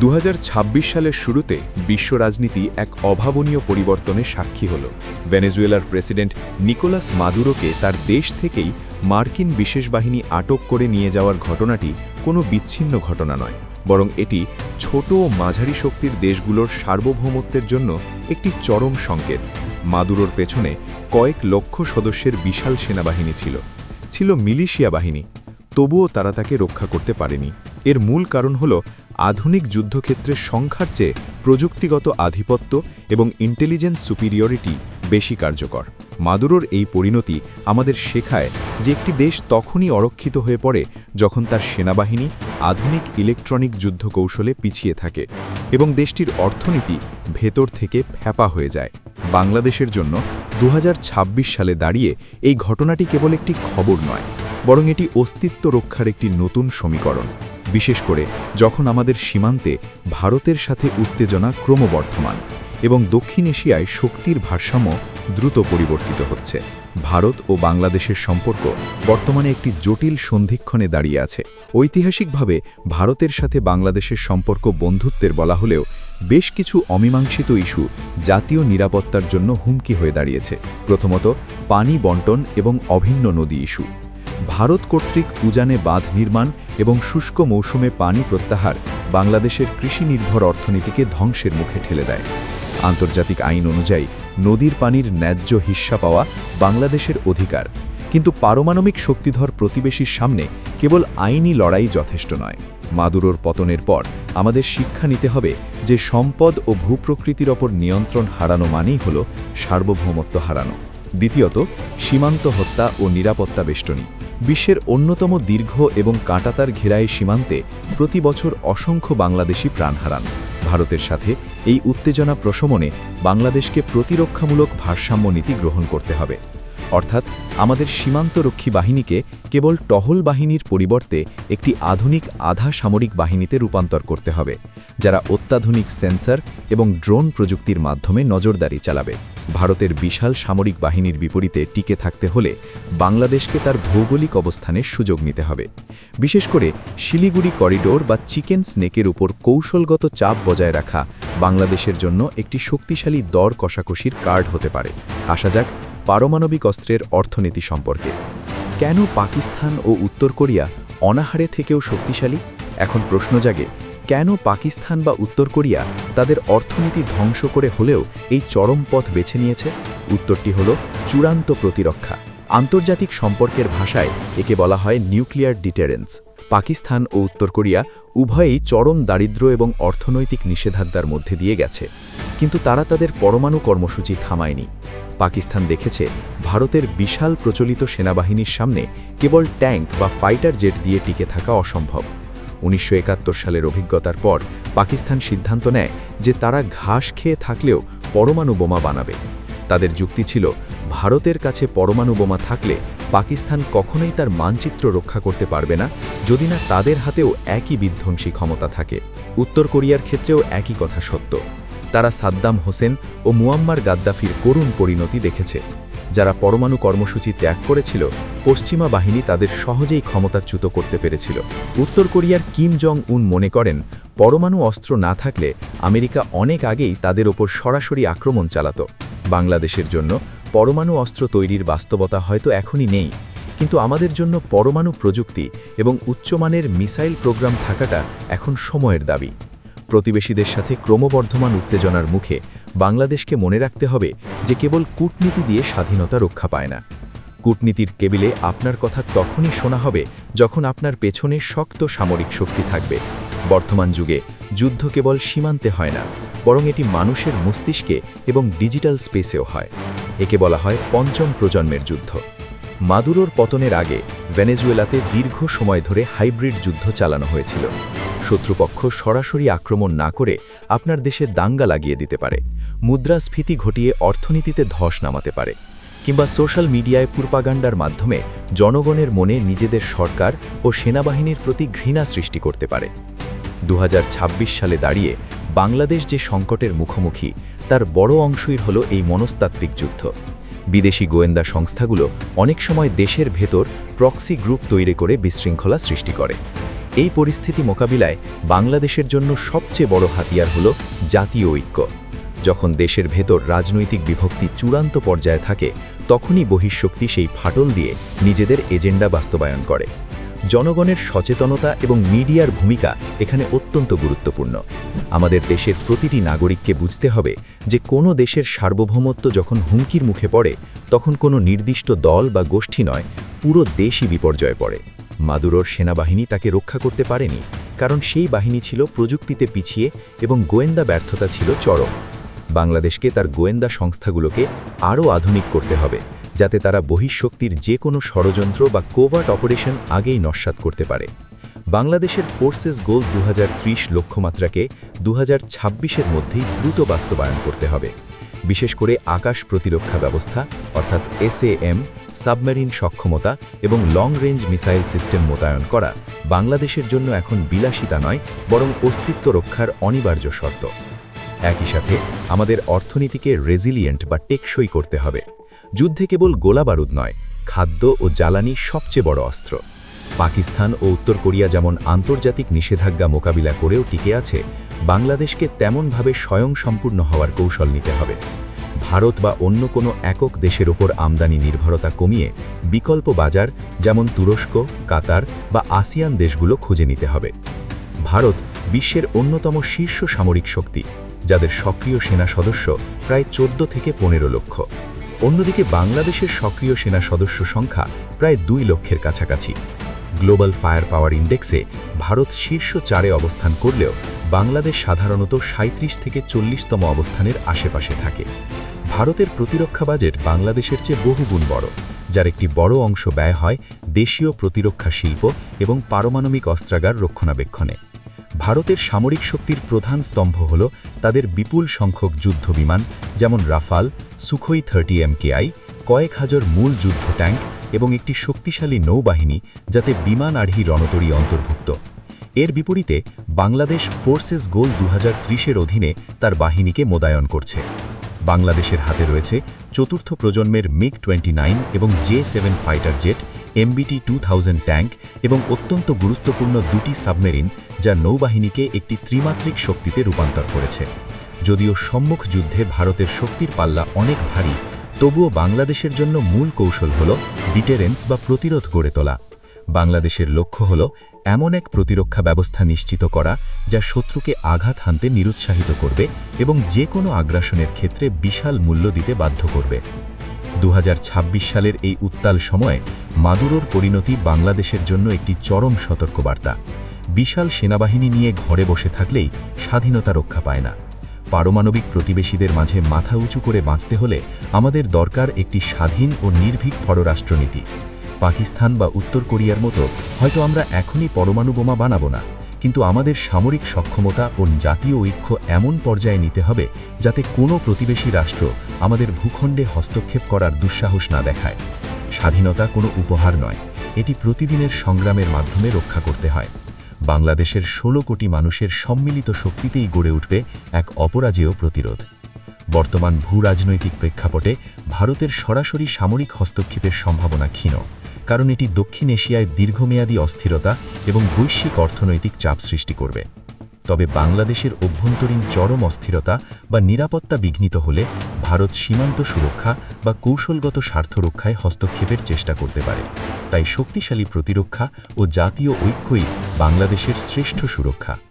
দু হাজার ছাব্বিশ সালের শুরুতে বিশ্ব রাজনীতি এক অভাবনীয় পরিবর্তনের সাক্ষী হল। ভেনেজুয়েলার প্রেসিডেন্ট নিকোলাস মাদুরোকে তার দেশ থেকেই মার্কিন বিশেষ বাহিনী আটক করে নিয়ে যাওয়ার ঘটনাটি কোনো বিচ্ছিন্ন ঘটনা নয়, বরং এটি ছোট ও মাঝারি শক্তির দেশগুলোর সার্বভৌমত্বের জন্য একটি চরম সংকেত। মাদুরোর পেছনে কয়েক লক্ষ সদস্যের বিশাল সেনাবাহিনী ছিল। ছিল মিলিশিয়া বাহিনী, তবুও তারা তাকে রক্ষা করতে পারেনি। এর মূল কারণ হল আধুনিক যুদ্ধক্ষেত্রের সংখ্যার চেয়ে প্রযুক্তিগত আধিপত্য এবং ইন্টেলিজেন্স সুপিরিয়রিটি বেশি কার্যকর। মাদুরোর এই পরিণতি আমাদের শেখায় যে একটি দেশ তখনই অরক্ষিত হয়ে পড়ে যখন তার সেনাবাহিনী আধুনিক ইলেকট্রনিক যুদ্ধ কৌশলে পিছিয়ে থাকে এবং দেশটির অর্থনীতি ভেতর থেকে ফ্যাপা হয়ে যায়। বাংলাদেশের জন্য দু হাজার ছাব্বিশ সালে দাঁড়িয়ে এই ঘটনাটি কেবল একটি খবর নয়, বরং এটি অস্তিত্ব রক্ষার একটি নতুন সমীকরণ। বিশেষ করে যখন আমাদের সীমান্তে ভারতের সাথে উত্তেজনা ক্রমবর্ধমান এবং দক্ষিণ এশিয়ায় শক্তির ভারসাম্য দ্রুত পরিবর্তিত হচ্ছে, ভারত ও বাংলাদেশের সম্পর্ক বর্তমানে একটি জটিল সন্ধিক্ষণে দাঁড়িয়ে আছে। ঐতিহাসিকভাবে ভারতের সাথে বাংলাদেশের সম্পর্ক বন্ধুত্বের বলা হলেও বেশ কিছু অমীমাংসিত ইস্যু জাতীয় নিরাপত্তার জন্য হুমকি হয়ে দাঁড়িয়েছে। প্রথমত, পানি বন্টন এবং অভিন্ন নদী ইস্যু। ভারত কর্তৃক উজানে বাঁধ নির্মাণ এবং শুষ্ক মৌসুমে পানি প্রত্যাহার বাংলাদেশের কৃষি নির্ভর অর্থনীতিকে ধ্বংসের মুখে ঠেলে দেয়। আন্তর্জাতিক আইন অনুযায়ী, নদীর পানির ন্যায্য হিস্সা পাওয়া বাংলাদেশের অধিকার। কিন্তু পারমাণবিক শক্তিধর প্রতিবেশীর সামনে কেবল আইনি লড়াই যথেষ্ট নয়। মাদুরোর পতনের পর আমাদের শিক্ষা নিতে হবে যে সম্পদ ও ভূপ্রকৃতির ওপর নিয়ন্ত্রণ হারানো মানেই হল সার্বভৌমত্ব হারানো। দ্বিতীয়ত, সীমান্ত হত্যা ও নিরাপত্তা বেষ্টনী। বিশ্বের অন্যতম দীর্ঘ এবং কাঁটাতার ঘেরায় সীমান্তে প্রতি বছর অসংখ্য বাংলাদেশি প্রাণ হারান। ভারতের সাথে এই উত্তেজনা প্রশমনে বাংলাদেশকে প্রতিরক্ষামূলক ভারসাম্য নীতি গ্রহণ করতে হবে। অর্থাৎ, আমাদের সীমান্তরক্ষী বাহিনীকে কেবল টহল বাহিনীর পরিবর্তে একটি আধুনিক আধা সামরিক বাহিনীতে রূপান্তর করতে হবে। যারা অত্যাধুনিক সেন্সর এবং ড্রোন প্রযুক্তির মাধ্যমে নজরদারি চালাবে। ভারতের বিশাল সামরিক বাহিনীর বিপরীতে টিকে থাকতে হলে বাংলাদেশকে তার ভৌগোলিক অবস্থানের সুযোগ নিতে হবে। বিশেষ করে শিলিগুড়ি করিডোর বা চিকেন স্নেকের উপর কৌশলগত চাপ বজায় রাখা বাংলাদেশের জন্য একটি শক্তিশালী দর কষাকষির কার্ড হতে পারে। আসা যাক পারমাণবিক অস্ত্রের অর্থনীতি সম্পর্কে। কেন পাকিস্তান ও উত্তর কোরিয়া অনাহারে থেকেও শক্তিশালী? এখন প্রশ্ন জাগে কেন পাকিস্তান বা উত্তর কোরিয়া তাদের অর্থনীতি ধ্বংস করে হলেও এই চরম পথ বেছে নিয়েছে? উত্তরটি হল, চূড়ান্ত প্রতিরক্ষা। আন্তর্জাতিক সম্পর্কের ভাষায় একে বলা হয় নিউক্লিয়ার ডিটারেন্স। পাকিস্তান ও উত্তর কোরিয়া উভয়েই চরম দারিদ্র্য এবং অর্থনৈতিক নিষেধাজ্ঞার মধ্যে দিয়ে গেছে। কিন্তু তারা তাদের পরমাণু কর্মসূচি থামায়নি। পাকিস্তান দেখেছে, ভারতের বিশাল প্রচলিত সেনাবাহিনীর সামনে কেবল ট্যাঙ্ক বা ফাইটার জেট দিয়ে টিকে থাকা অসম্ভব। উনিশশো একাত্তর সালের অভিজ্ঞতার পর পাকিস্তান সিদ্ধান্ত নেয় যে তারা ঘাস খেয়ে থাকলেও পরমাণু বোমা বানাবে। তাদের যুক্তি ছিল, ভারতের কাছে পরমাণু বোমা থাকলে পাকিস্তান কখনোই তার মানচিত্র রক্ষা করতে পারবে না, যদি না তাদের হাতেও একই বিধ্বংসী ক্ষমতা থাকে। উত্তর কোরিয়ার ক্ষেত্রেও একই কথা সত্য। তারা সাদ্দাম হোসেন ও মুয়াম্মার গাদ্দাফির করুণ পরিণতি দেখেছে। যারা পরমাণু কর্মসূচি ত্যাগ করেছিল, পশ্চিমা বাহিনী তাদের সহজেই ক্ষমতাচ্যুত করতে পেরেছিল। উত্তর কোরিয়ার কিম জং উন মনে করেন, পরমাণু অস্ত্র না থাকলে আমেরিকা অনেক আগেই তাদের ওপর সরাসরি আক্রমণ চালাত। বাংলাদেশের জন্য পরমাণু অস্ত্র তৈরির বাস্তবতা হয়তো এখনই নেই, কিন্তু আমাদের জন্য পরমাণু প্রযুক্তি এবং উচ্চমানের মিসাইল প্রোগ্রাম থাকাটা এখন সময়ের দাবি। প্রতিবেশীদের সাথে ক্রমবর্ধমান উত্তেজনার মুখে বাংলাদেশকে মনে রাখতে হবে যে কেবল কূটনীতি দিয়ে স্বাধীনতা রক্ষা পায় না। কূটনীতির কেবিলে আপনার কথা তখনই শোনা হবে যখন আপনার পেছনে শক্ত সামরিক শক্তি থাকবে। বর্তমান যুগে যুদ্ধ কেবল সীমান্তে হয় না, বরং এটি মানুষের মস্তিষ্কে এবং ডিজিটাল স্পেসেও হয়। একে বলা হয় পঞ্চম প্রজন্মের যুদ্ধ। মাদুরোর পতনের আগে ভেনেজুয়েলাতে দীর্ঘ সময় ধরে হাইব্রিড যুদ্ধ চালানো হয়েছিল। শত্রুপক্ষ সরাসরি আক্রমণ না করে আপনার দেশে দাঙ্গা লাগিয়ে দিতে পারে। মুদ্রাস্ফীতি ঘটিয়ে অর্থনীতিতে ধস নামাতে পারে, কিংবা সোশ্যাল মিডিয়ায় পূর্পাগান্ডার মাধ্যমে জনগণের মনে নিজেদের সরকার ও সেনাবাহিনীর প্রতি ঘৃণা সৃষ্টি করতে পারে। দু হাজার ছাব্বিশ সালে দাঁড়িয়ে বাংলাদেশ যে সংকটের মুখোমুখি, তার বড় অংশই হল এই মনস্তাত্ত্বিক যুদ্ধ। বিদেশি গোয়েন্দা সংস্থাগুলো অনেক সময় দেশের ভেতর প্রক্সি গ্রুপ তৈরি করে বিশৃঙ্খলা সৃষ্টি করে। এই পরিস্থিতি মোকাবিলায় বাংলাদেশের জন্য সবচেয়ে বড় হাতিয়ার হল জাতীয় ঐক্য। যখন দেশের ভেতর রাজনৈতিক বিভক্তি চূড়ান্ত পর্যায়ে থাকে, তখনই বহিঃশক্তি সেই ফাটল দিয়ে নিজেদের এজেন্ডা বাস্তবায়ন করে। জনগণের সচেতনতা এবং মিডিয়ার ভূমিকা এখানে অত্যন্ত গুরুত্বপূর্ণ। আমাদের দেশের প্রতিটি নাগরিককে বুঝতে হবে যে কোনো দেশের সার্বভৌমত্ব যখন হুমকির মুখে পড়ে, তখন কোনো নির্দিষ্ট দল বা গোষ্ঠী নয়, পুরো দেশই বিপর্যয়ে পড়ে। মাদুরোর সেনাবাহিনী তাকে রক্ষা করতে পারেনি, কারণ সেই বাহিনী ছিল প্রযুক্তিতে পিছিয়ে এবং গোয়েন্দা ব্যর্থতা ছিল চরম। বাংলাদেশকে তার গোয়েন্দা সংস্থাগুলোকে আরও আধুনিক করতে হবে, যাতে তারা বহিঃশক্তির যে কোনো ষড়যন্ত্র বা কোভার্ট অপারেশন আগেই নস্বাত করতে পারে। বাংলাদেশের ফোর্সেস গোল দুহাজার ত্রিশ লক্ষ্যমাত্রাকে দু হাজার মধ্যেই দ্রুত বাস্তবায়ন করতে হবে। বিশেষ করে আকাশ প্রতিরক্ষা ব্যবস্থা, অর্থাৎ এসএএম, সাবমেরিন সক্ষমতা এবং লং রেঞ্জ মিসাইল সিস্টেম মোতায়েন করা বাংলাদেশের জন্য এখন বিলাসিতা নয়, বরং অস্তিত্ব রক্ষার অনিবার্য শর্ত। একই সাথে আমাদের অর্থনীতিকে রেজিলিয়েন্ট বা টেকসই করতে হবে। যুদ্ধে কেবল গোলাবারুদ নয়, খাদ্য ও জ্বালানি সবচেয়ে বড় অস্ত্র। পাকিস্তান ও উত্তর কোরিয়া যেমন আন্তর্জাতিক নিষেধাজ্ঞা মোকাবিলা করেও টিকে আছে, বাংলাদেশকে তেমনভাবে স্বয়ংসম্পূর্ণ হওয়ার কৌশল নিতে হবে। ভারত বা অন্য কোনো একক দেশের ওপর আমদানি নির্ভরতা কমিয়ে বিকল্প বাজার যেমন তুরস্ক, কাতার বা আসিয়ান দেশগুলো খুঁজে নিতে হবে। ভারত বিশ্বের অন্যতম শীর্ষ সামরিক শক্তি। যাদের সক্রিয় সেনা সদস্য প্রায় চোদ্দ থেকে পনেরো লক্ষ। অন্যদিকে বাংলাদেশের সক্রিয় সেনা সদস্য সংখ্যা প্রায় দুই লক্ষের কাছাকাছি। গ্লোবাল ফায়ার পাওয়ার ইন্ডেক্সে ভারত শীর্ষ চারে অবস্থান করলেও বাংলাদেশ সাধারণত সাঁত্রিশ থেকে চল্লিশতম অবস্থানের আশেপাশে থাকে। ভারতের প্রতিরক্ষা বাজেট বাংলাদেশের চেয়ে বহুগুণ বড়, যার একটি বড় অংশ ব্যয় হয় দেশীয় প্রতিরক্ষা শিল্প এবং পারমাণবিক অস্ত্রাগার রক্ষণাবেক্ষণে। ভারতের সামরিক শক্তির প্রধান স্তম্ভ হল তাদের বিপুল সংখ্যক যুদ্ধ বিমান, যেমন রাফাল, সুখই থার্টি এমকেআই, কয়েক হাজার মূল যুদ্ধ ট্যাঙ্ক এবং একটি শক্তিশালী নৌবাহিনী যাতে বিমান আড়হি রণতরী অন্তর্ভুক্ত। এর বিপরীতে, বাংলাদেশ ফোর্সেস গোল দু হাজার অধীনে তার বাহিনীকে মোদায়ন করছে। বাংলাদেশের হাতে রয়েছে চতুর্থ প্রজন্মের মিগ টোয়েন্টি এবং J seven fighter jet MBT two thousand tank এবং অত্যন্ত গুরুত্বপূর্ণ দুটি সাবমেরিন যা নৌবাহিনীকে একটি ত্রিমাত্রিক শক্তিতে রূপান্তর করেছে। যদিও সম্মুখ যুদ্ধে ভারতের শক্তির পাল্লা অনেক ভারী, তবুও বাংলাদেশের জন্য মূল কৌশল হল ডিটেরেন্স বা প্রতিরোধ গড়ে তোলা। বাংলাদেশের লক্ষ্য হল এমন এক প্রতিরক্ষা ব্যবস্থা নিশ্চিত করা যা শত্রুকে আঘাত হানতে নিরুৎসাহিত করবে এবং যে কোনো আগ্রাসনের ক্ষেত্রে বিশাল মূল্য দিতে বাধ্য করবে। দু হাজার ছাব্বিশ সালের এই উত্তাল সময়ে মাদুরোর পরিণতি বাংলাদেশের জন্য একটি চরম সতর্কবার্তা। বিশাল সেনাবাহিনী নিয়ে ঘরে বসে থাকলেই স্বাধীনতা রক্ষা পায় না। পারমাণবিক প্রতিবেশীদের মাঝে মাথা উঁচু করে বাঁচতে হলে আমাদের দরকার একটি স্বাধীন ও নির্ভীক পররাষ্ট্রনীতি। পাকিস্তান বা উত্তর কোরিয়ার মতো হয়তো আমরা এখনই পরমাণু বোমা বানাবো না। কিন্তু আমাদের সামরিক সক্ষমতা ও জাতীয় ঐক্য এমন পর্যায়ে নিতে হবে যাতে কোনো প্রতিবেশী রাষ্ট্র আমাদের ভূখণ্ডে হস্তক্ষেপ করার দুঃসাহস না দেখায়। স্বাধীনতা কোনো উপহার নয়, এটি প্রতিদিনের সংগ্রামের মাধ্যমে রক্ষা করতে হয়। বাংলাদেশের ১৬ কোটি মানুষের সম্মিলিত শক্তিতেই গড়ে উঠবে এক অপরাজেয় প্রতিরোধ। বর্তমান ভূ রাজনৈতিক প্রেক্ষাপটে ভারতের সরাসরি সামরিক হস্তক্ষেপের সম্ভাবনা ক্ষীণ। কারণ এটি দক্ষিণ এশিয়ায় দীর্ঘমেয়াদী অস্থিরতা এবং বৈশ্বিক অর্থনৈতিক চাপ সৃষ্টি করবে। তবে বাংলাদেশের অভ্যন্তরীণ চরম অস্থিরতা বা নিরাপত্তা বিঘ্নিত হলে ভারত সীমান্ত সুরক্ষা বা কৌশলগত স্বার্থ রক্ষায় হস্তক্ষেপের চেষ্টা করতে পারে। তাই শক্তিশালী প্রতিরক্ষা ও জাতীয় ঐক্যই বাংলাদেশের শ্রেষ্ঠ সুরক্ষা।